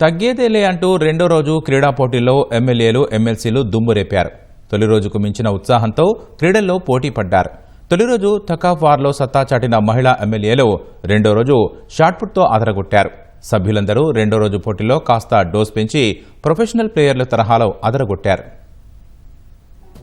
తగ్గేదేలే అంటూ రెండో రోజు క్రీడా పోటీల్లో ఎమ్మెల్యేలు ఎమ్మెల్సీలు దుమ్మురేపారు తొలి రోజుకు మించిన ఉత్సాహంతో క్రీడల్లో పోటీ పడ్డారు. తొలి రోజు తకాఫ్ వార్లో సత్తా చాటిన మహిళా ఎమ్మెల్యేలు రెండో రోజు షాట్పుట్తో అదరగొట్టారు. సభ్యులందరూ రెండో రోజు పోటీలో కాస్త డోస్ పెంచి ప్రొఫెషనల్ ప్లేయర్ల తరహాలో అదరగొట్టారు.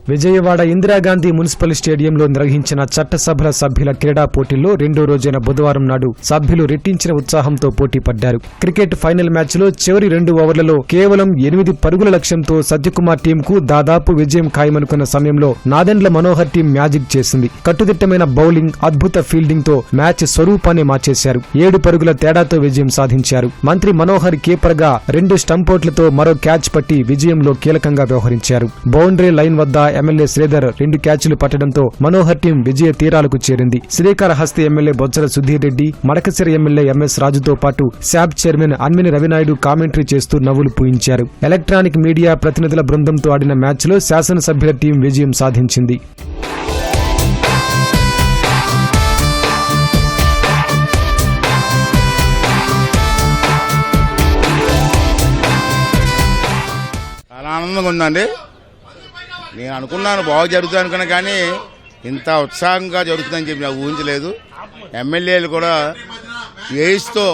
విజయవాడ ఇందిరాగాంధీ మున్సిపల్ స్టేడియంలో నిర్వహించిన చట్టసభల సభ్యుల క్రీడా పోటీల్లో రెండో రోజైన బుధవారం నాడు సభ్యులు రెట్టించిన ఉత్సాహంతో పోటీ పడ్డారు. క్రికెట్ ఫైనల్ మ్యాచ్లో చివరి రెండు ఓవర్లలో కేవలం ఎనిమిది పరుగుల లక్ష్యంతో సత్యకుమార్ టీంకు దాదాపు విజయం ఖాయమనుకున్న సమయంలో నాదెండ్ల మనోహర్ టీం మ్యాజిక్ చేసింది. కట్టుదిట్టమైన బౌలింగ్ అద్భుత ఫీల్డింగ్తో మ్యాచ్ స్వరూపాన్ని మార్చేశారు. ఏడు పరుగుల తేడాతో విజయం సాధించారు. మంత్రి మనోహర్ కీపర్గా రెండు స్టంపౌట్లతో మరో క్యాచ్ పట్టి విజయంలో కీలకంగా వ్యవహరించారు. బౌండరీ లైన్ వద్ద ఎమ్మెల్యే శ్రీధర్ రెండు క్యాచ్లు పట్టడంతో మనోహర్ టీం విజయ తీరాలకు చేరింది. Srikalahasti MLA Botsala Sudheer Reddy Madakasira MLA MS రాజుతో పాటు శాబ్ చైర్మన్ అన్మిని రవినాయుడు కామెంటరీ చేస్తూ నవ్వులు పూయించారు. ఎలక్ట్రానిక్ మీడియా ప్రతినిధుల బృందంతో ఆడిన మ్యాచ్లో శాసనసభ్యుల టీం విజయం సాధించింది. చాలా ఆనందంగా ఉందండి. నేను అనుకున్నాను బాగా జరుగుతుంది అనుకున్నా కానీ ఇంత ఉత్సాహంగా జరుగుతుందని చెప్పి నాకు ఊహించలేదు. ఎమ్మెల్యేలు కూడా ఏజ్తో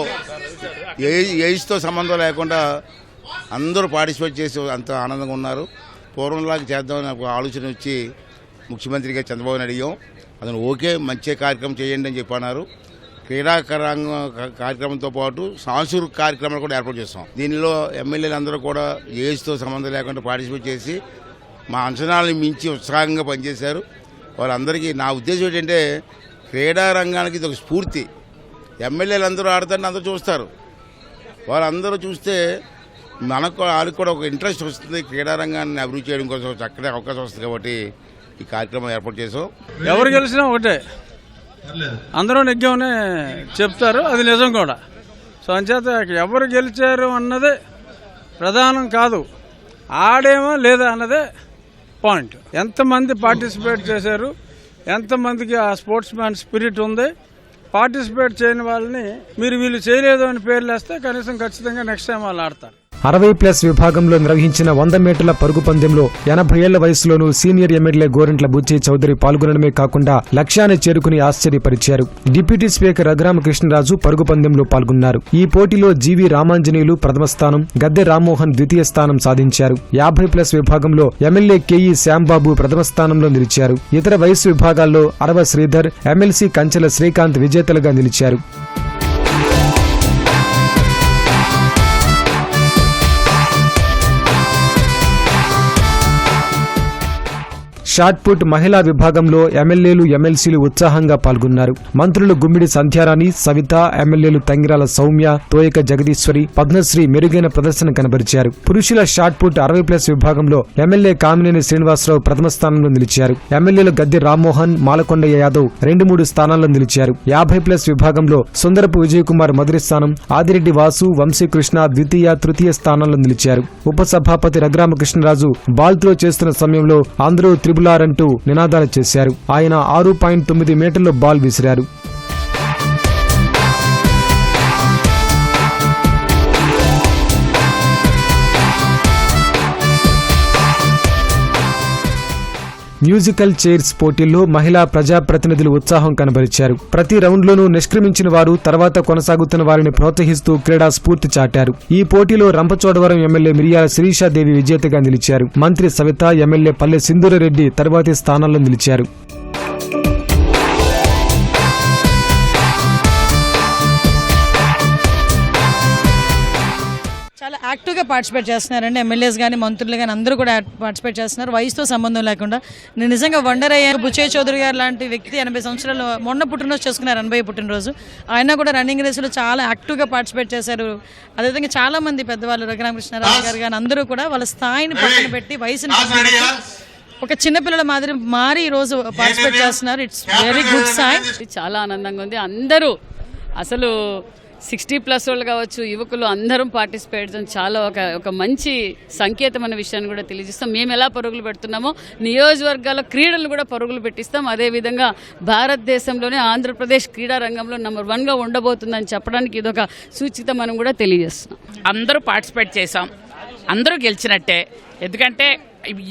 ఏజ్ ఏజ్తో సంబంధం లేకుండా అందరూ పార్టిసిపేట్ చేసి అంత ఆనందంగా ఉన్నారు. పూర్వంలాగా చేద్దామని నాకు ఆలోచన వచ్చి ముఖ్యమంత్రిగా చంద్రబాబు నాయుడు అడిగాం. అతను ఓకే మంచి కార్యక్రమం చేయండి అని చెప్పన్నారు క్రీడాకరంగ కార్యక్రమంతో పాటు సాంస్కృతిక కార్యక్రమాలు కూడా ఏర్పాటు చేస్తాం. దీనిలో ఎమ్మెల్యేలు అందరూ కూడా ఏజ్తో సంబంధం లేకుండా పార్టిసిపేట్ చేసి మా అంచనాలను మించి ఉత్సాహంగా పనిచేశారు. వాళ్ళందరికీ నా ఉద్దేశం ఏంటంటే క్రీడా రంగానికి ఇది ఒక స్ఫూర్తి. ఎమ్మెల్యేలు అందరూ ఆడతారని అందరూ చూస్తారు. వాళ్ళందరూ చూస్తే మనకు వాళ్ళకి కూడా ఒక ఇంట్రెస్ట్ వస్తుంది క్రీడా రంగాన్ని అభివృద్ధి చేయడం కోసం చక్కటి అవకాశం వస్తుంది కాబట్టి ఈ కార్యక్రమం ఏర్పాటు చేసాం ఎవరు గెలిచినా ఒకటే. అందరూ నెగ్గామని చెప్తారు. అది నిజం కూడా. సో అంచేత ఎవరు గెలిచారు అన్నదే ప్రధానం కాదు. ఆడేమో లేదా అన్నదే పాయింట్. ఎంతమంది పార్టిసిపేట్ చేశారు? ఎంతమందికి ఆ స్పోర్ట్స్ మ్యాన్ స్పిరిట్ ఉంది? పార్టిసిపేట్ చేయని వాళ్ళని మీరు వీళ్ళు చేయలేదు అని పేర్లు వేస్తే కనీసం ఖచ్చితంగా నెక్స్ట్ టైం వాళ్ళు ఆడతారు. అరవై ప్లస్ విభాగంలో నిర్వహించిన వంద మీటర్ల పరుగు పందెంలో ఎనభై ఏళ్ళ వయసులోనూ సీనియర్ ఎమ్మెల్యే గోరింట్ల బుచ్చి చౌదరి పాల్గొనడమే కాకుండా లక్ష్యాన్ని చేరుకుని ఆశ్చర్యపరిచారు. డిప్యూటీ స్పీకర్ రఘురామకృష్ణరాజు పరుగు పందెంలో పాల్గొన్నారు. ఈ పోటీలో జీవి రామాంజనేయులు ప్రథమ స్థానం గద్దె రామ్మోహన్ ద్వితీయ స్థానం సాధించారు. యాభై ప్లస్ విభాగంలో ఎమ్మెల్యే కేఈ శ్యాంబాబు ప్రథమ స్థానంలో నిలిచారు. ఇతర వయసు విభాగాల్లో అరవ శ్రీధర్ ఎమ్మెల్సీ కంచెల శ్రీకాంత్ విజేతలుగా నిలిచారు. షాట్ పుట్ మహిళా విభాగంలో ఎమ్మెల్యేలు ఎమ్మెల్సీలు ఉత్సాహంగా పాల్గొన్నారు. మంత్రులు గుమ్మిడి సంధ్యారాణి సవిత ఎమ్మెల్యేలు తంగిరాల సౌమ్య తోయక జగదీశ్వరి పద్మశ్రీ మెరుగైన ప్రదర్శన కనబరిచారు. పురుషుల షాట్ పుట్ అరవై ప్లస్ విభాగంలో ఎమ్మెల్యే కామినేని శ్రీనివాసరావు ప్రథమ స్థానంలో నిలిచారు. ఎమ్మెల్యేలు గద్దె రామ్మోహన్ మాలకొండయ్య యాదవ్ రెండు మూడు స్థానాల్లో నిలిచారు. యాభై ప్లస్ విభాగంలో సుందరపు విజయకుమార్ మొదటి స్థానం ఆదిరెడ్డి వాసు వంశీకృష్ణ ద్వితీయ తృతీయ స్థానాల్లో నిలిచారు. ఉపసభాపతి రఘురామకృష్ణరాజు బాల్ త్రో చేస్తున్న సమయంలో అందరూ త్రిబులార్ అంటూ నినాదాలు చేశారు. ఆయన ఆరు పాయింట్ తొమ్మిది మీటర్లు బాల్ విసిరారు. మ్యూజికల్ చైర్స్ పోటీల్లో మహిళా ప్రజాప్రతినిధులు ఉత్సాహం కనబరిచారు. ప్రతి రౌండ్లోనూ నిష్క్రమించిన వారు తర్వాత కొనసాగుతున్న వారిని ప్రోత్సహిస్తూ క్రీడా స్ఫూర్తి చాటారు. ఈ పోటీలో రంపచోడవరం ఎమ్మెల్యే మిరియాల శిరీషాదేవి విజేతగా నిలిచారు. మంత్రి సవిత ఎమ్మెల్యే పల్లె సింధూరరెడ్డి తర్వాతి స్థానాల్లో నిలిచారు. యాక్టివ్గా పార్టిసిపేట్ చేస్తున్నారండి. ఎమ్మెల్యేస్ కానీ మంత్రులు కానీ అందరూ కూడా పార్టిసిపేట్ చేస్తున్నారు. వయసుతో సంబంధం లేకుండా. నేను నిజంగా వండర్ అయ్యాను. బుచ్చయ్య చౌదరి గారు లాంటి వ్యక్తి ఎనభై సంవత్సరాలు మొన్న పుట్టినరోజు చేసుకున్నారు ఎనభై పుట్టినరోజు. ఆయన కూడా రన్నింగ్ రేసులో చాలా యాక్టివ్గా పార్టిసిపేట్ చేశారు. అదేవిధంగా చాలా మంది పెద్దవాళ్ళు రఘురామకృష్ణారావు గారు కానీ అందరూ కూడా వాళ్ళ స్థాయిని పక్కన పెట్టి వయసుని ఒక చిన్నపిల్లల మాదిరి మారి ఈ రోజు పార్టిసిపేట్ చేస్తున్నారు. ఇట్స్ వెరీ గుడ్ సైన్ చాలా ఆనందంగా ఉంది. అందరూ అసలు సిక్స్టీ ప్లస్ వాళ్ళు కావచ్చు యువకులు అందరం పార్టిసిపేట్ చాలా ఒక ఒక మంచి సంకేతం అనే విషయాన్ని కూడా తెలియజేస్తాం. మేము ఎలా పరుగులు పెడుతున్నామో నియోజకవర్గాల క్రీడలు కూడా పరుగులు పెట్టిస్తాం. అదేవిధంగా భారతదేశంలోనే ఆంధ్రప్రదేశ్ క్రీడా రంగంలో నెంబర్ వన్గా ఉండబోతుందని చెప్పడానికి ఇదొక సూచిత మనం కూడా తెలియజేస్తున్నాం. అందరూ పార్టిసిపేట్ చేసాం అందరూ గెలిచినట్టే. ఎందుకంటే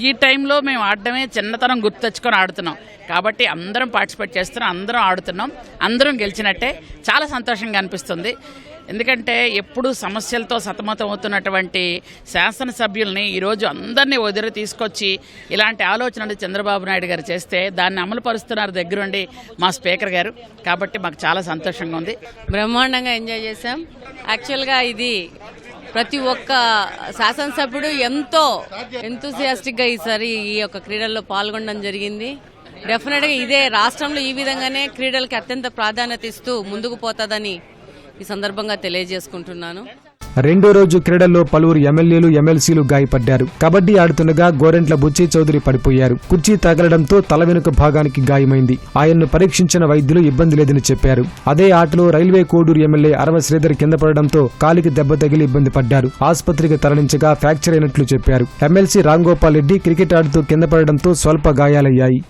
ఈ టైంలో మేము ఆడడమే చిన్నతనం గుర్తు తెచ్చుకొని ఆడుతున్నాం. కాబట్టి అందరం పార్టిసిపేట్ చేస్తున్నాం అందరం ఆడుతున్నాం. అందరం గెలిచినట్టే చాలా సంతోషంగా అనిపిస్తుంది. ఎందుకంటే ఎప్పుడు సమస్యలతో సతమతం అవుతున్నటువంటి శాసనసభ్యుల్ని ఈరోజు అందరినీ వదిలి తీసుకొచ్చి ఇలాంటి ఆలోచనలు చంద్రబాబు నాయుడు గారు చేస్తే దాన్ని అమలు పరుస్తున్నారు దగ్గరుండి మా స్పీకర్ గారు. కాబట్టి మాకు చాలా సంతోషంగా ఉంది. బ్రహ్మాండంగా ఎంజాయ్ చేశాం. యాక్చువల్గా ఇది ప్రతి ఒక్క శాసనసభ్యుడు ఎంతో ఎంతూసియాస్టిక్గా ఈసారి ఈ యొక్క క్రీడల్లో పాల్గొనడం జరిగింది. డెఫినెట్గా ఇదే రాష్ట్రంలో ఈ విధంగానే క్రీడలకి అత్యంత ప్రాధాన్యత ఇస్తూ ముందుకు పోతుందని ఈ సందర్భంగా తెలియజేసుకుంటున్నాను. రెండో రోజు క్రీడల్లో పలువురు ఎమ్మెల్యేలు ఎమ్మెల్సీలు గాయపడ్డారు. కబడ్డీ ఆడుతుండగా గోరెంట్ల బుచ్చి చౌదరి పడిపోయారు. కుర్చీ తగలడంతో తల వెనుక భాగానికి గాయమైంది. ఆయన్ను పరీక్షించిన వైద్యులు ఇబ్బంది లేదని చెప్పారు. అదే ఆటలో రైల్వే కోడూరు ఎమ్మెల్యే అరవ శ్రీధర్ కింద పడడంతో కాలికి దెబ్బ తగిలి ఇబ్బంది పడ్డారు. ఆసుపత్రికి తరలించగా ఫ్రాక్చర్ అయినట్లు చెప్పారు. ఎమ్మెల్సీ రాంగోపాల్ రెడ్డి క్రికెట్ ఆడుతూ కింద పడడంతో స్వల్ప గాయాలయ్యాయి.